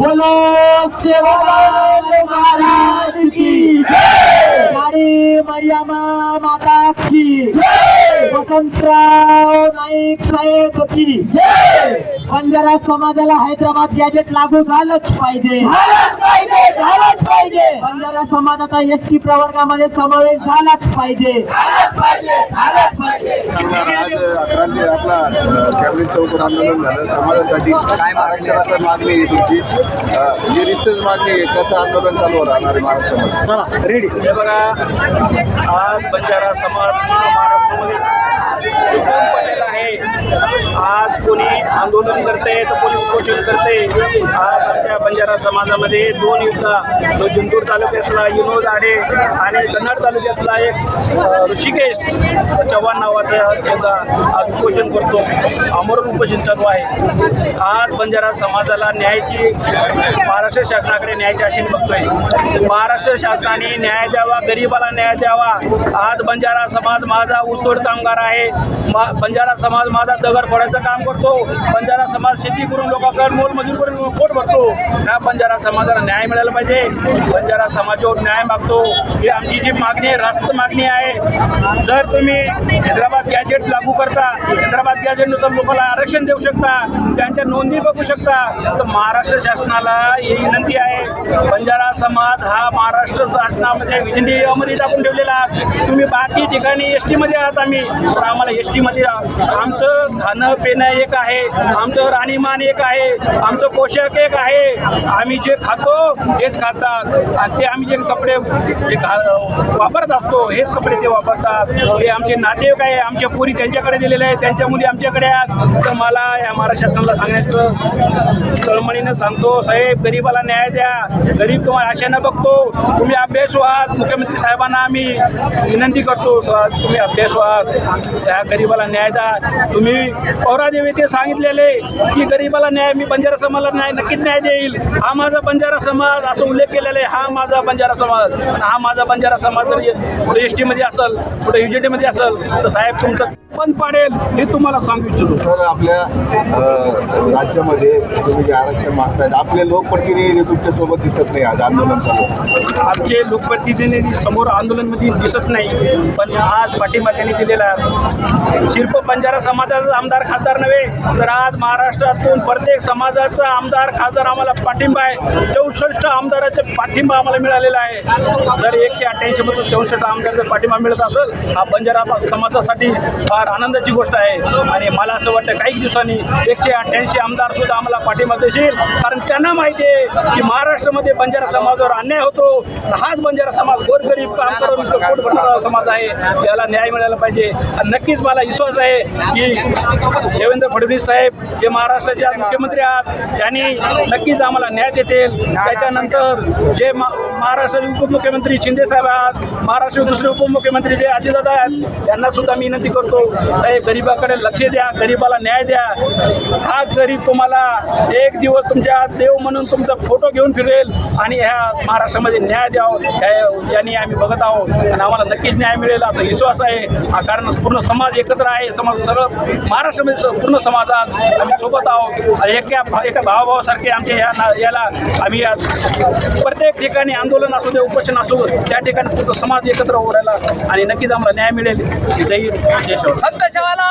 बोलो सेवालाल महाराज की गाडी मर्यामा माता की वसंतराव नाईक साहेब की बंजारा समाजाला हैदराबाद गॅजेट लागू झालंच पाहिजे बंजारा समाजाचा एस टी प्रवर्गामध्ये समावेश झालाच पाहिजे. आज आपला कॅबिनेट आंदोलन झालं. समाजासाठी आरक्षणाचा मागणी आहे तुमची. अ, जी रिस्तच मागणी आहे कसं आंदोलन चालू राहणार आहे महाराष्ट्रामध्ये चला रेडी हे बघा आज बंजारा समाज महाराष्ट्रामध्ये आज कोणी आंदोलन करते तर कोणी उपोषण करते आज आमच्या बंजारा समाजामध्ये दोन युद्ध जो जिंतूर तालुक्यातला विनोद आडे आणि कन्नड तालुक्यातला एक ऋषिकेश चव्हाण नावाचा योद्धा आज उपोषण करतो. अमरण उपोषण चालू आहे. आज बंजारा समाजाला न्यायाची महाराष्ट्र शासनाकडे न्यायाची आशेने बघतोय. महाराष्ट्र शासनाने न्याय द्यावा गरिबाला न्याय द्यावा. आज बंजारा समाज माझा ऊसतोड कामगार आहे. मा- बंजारा समाज समाजात दगड फोडायचं काम करतो. बंजारा समाज शेती करून लोकांकडे मोलमजूर करून पोट भरतो. ह्या बंजारा समाजाला न्याय मिळाला पाहिजे. बंजारा समाजावर न्याय मागतो. ही आमची जी मागणी आहे रास्त मागणी आहे. जर तुम्ही हैदराबाद गॅजेट लागू करता हैदराबाद गॅजेटनुसार लोकांना आरक्षण देऊ शकता त्यांच्या नोंदी बघू शकता तर महाराष्ट्र शासनाला ही विनंती आहे. बंजारा समाज हा महाराष्ट्र शासनामध्ये विधिंडी अमरी टाकून ठेवलेला. तुम्ही बाकी ठिकाणी एस टीमध्ये आहात आम्ही तर आम्हाला एस टीमध्ये आमचं खाणं पिणं एक आहे आमचं राहणीमान एक आहे आमचं पोशाख एक आहे. आम्ही जे खातो तेच खातात. आणि ते आम्ही जे कपडे जे घा वापरत असतो हेच कपडे ते वापरतात. हे आमचे नातेवाईक आहे आमच्या पुरी त्यांच्याकडे दिलेले आहे त्यांच्या मुली आमच्याकडे आहेत. तर मला या महाराष्ट्र शासनाला सांगण्याचं तळमळीनं सांगतो साहेब गरीबाला न्याय द्या. गरीब तुम्हाला आशेनं बघतो. तुम्ही अभ्यास व्हात मुख्यमंत्री साहेबांना आम्ही विनंती करतो तुम्ही अभ्यास व्हात त्या गरीबाला न्याय द्या. तुम्ही पौरादेवी ते सांगितलेले की गरीबाला न्याय मी बंजारा समाजाला न्याय नक्कीच न्याय देईल हा माझा बंजारा समाज असं उल्लेख केलेला आहे हा माझा बंजारा समाज आणि हा माझा बंजारा समाज जर पुढे एस टीमध्ये असेल पुढे यू मध्ये असेल तर साहेब तुमचं बंद पाडेल हे तुम्हाला सांगू इच्छितो तर आपल्या राज्यामध्ये तुम्ही जे आरक्षण मागतायत आपले लोकप्रतिनिधी तुमच्यासोबत दिसत नाही आज आंदोलन चालू. आमचे लोकप्रतिनिधी समोर आंदोलनमध्ये दिसत नाही पण आज पाठिंबा त्यांनी दिलेला. शिल्प बंजारा समाजाचा आमदार खासदार नव्हे तर आज महाराष्ट्रातून प्रत्येक समाजाचा आमदार खासदार आम्हाला पाठिंबा आहे. चौसष्ट आमदाराचा पाठिंबा आम्हाला मिळालेला आहे. जर एकशे अठ्ठ्याऐंशी मधून चौसष्ट आमदाराचा पाठिंबा मिळत असेल हा बंजारा समाजासाठी फार आनंदाची गोष्ट आहे. आणि मला असं वाटतं काही दिवसांनी एकशे अठ्ठ्याऐंशी आमदार सुद्धा आम्हाला पाठिंबा देशील. कारण त्यांना माहिती आहे की महाराष्ट्रामध्ये बंजारा समाजावर अन्याय होतो. हाच बंजारा समाज गोरगरीब काम करून पोट भरणारा समाज आहे. त्याला न्याय मिळाला पाहिजे. आणि नक्कीच मला विश्वास आहे की देवेंद्र फडणवीस साहेब जे महाराष्ट्राचे आज मुख्यमंत्री आहात त्यांनी नक्कीच आम्हाला न्याय देतील. त्याच्यानंतर जे मा- महाराष्ट्राचे उपमुख्यमंत्री शिंदे साहेब आहात महाराष्ट्र दुसरे उपमुख्यमंत्री जे अजितदादा आहेत यांना सुद्धा मी विनंती करतो साहेब गरीबाकडे लक्ष द्या गरीबाला न्याय द्या. हा गरीब तुम्हाला एक दिवस तुमच्या देव म्हणून तुमचा फोटो घेऊन फिरेल आणि ह्या महाराष्ट्रामध्ये न्याय द्यावं ह्या- यांनी आम्ही बघत आहोत. आणि आम्हाला नक्कीच न्याय मिळेल असा विश्वास आहे. हा कारण पूर्ण समाज एकत्र आहे समाज सरळ महाराष्ट्रामध्ये स- पूर्ण समाजात आम्ही सोबत आहोत. आणि एका भा- एका भावाभावासारखे आमच्या या ना याला आम्ही प्रत्येक ठिकाणी आंदोलन असू दे उपोषण असू दे, त्या ठिकाणी पूर्ण समाज एकत्र उभं राहिला आणि नक्कीच आम्हाला न्याय मिळेल. जय हिंद, जय शिवराय संत शिवाला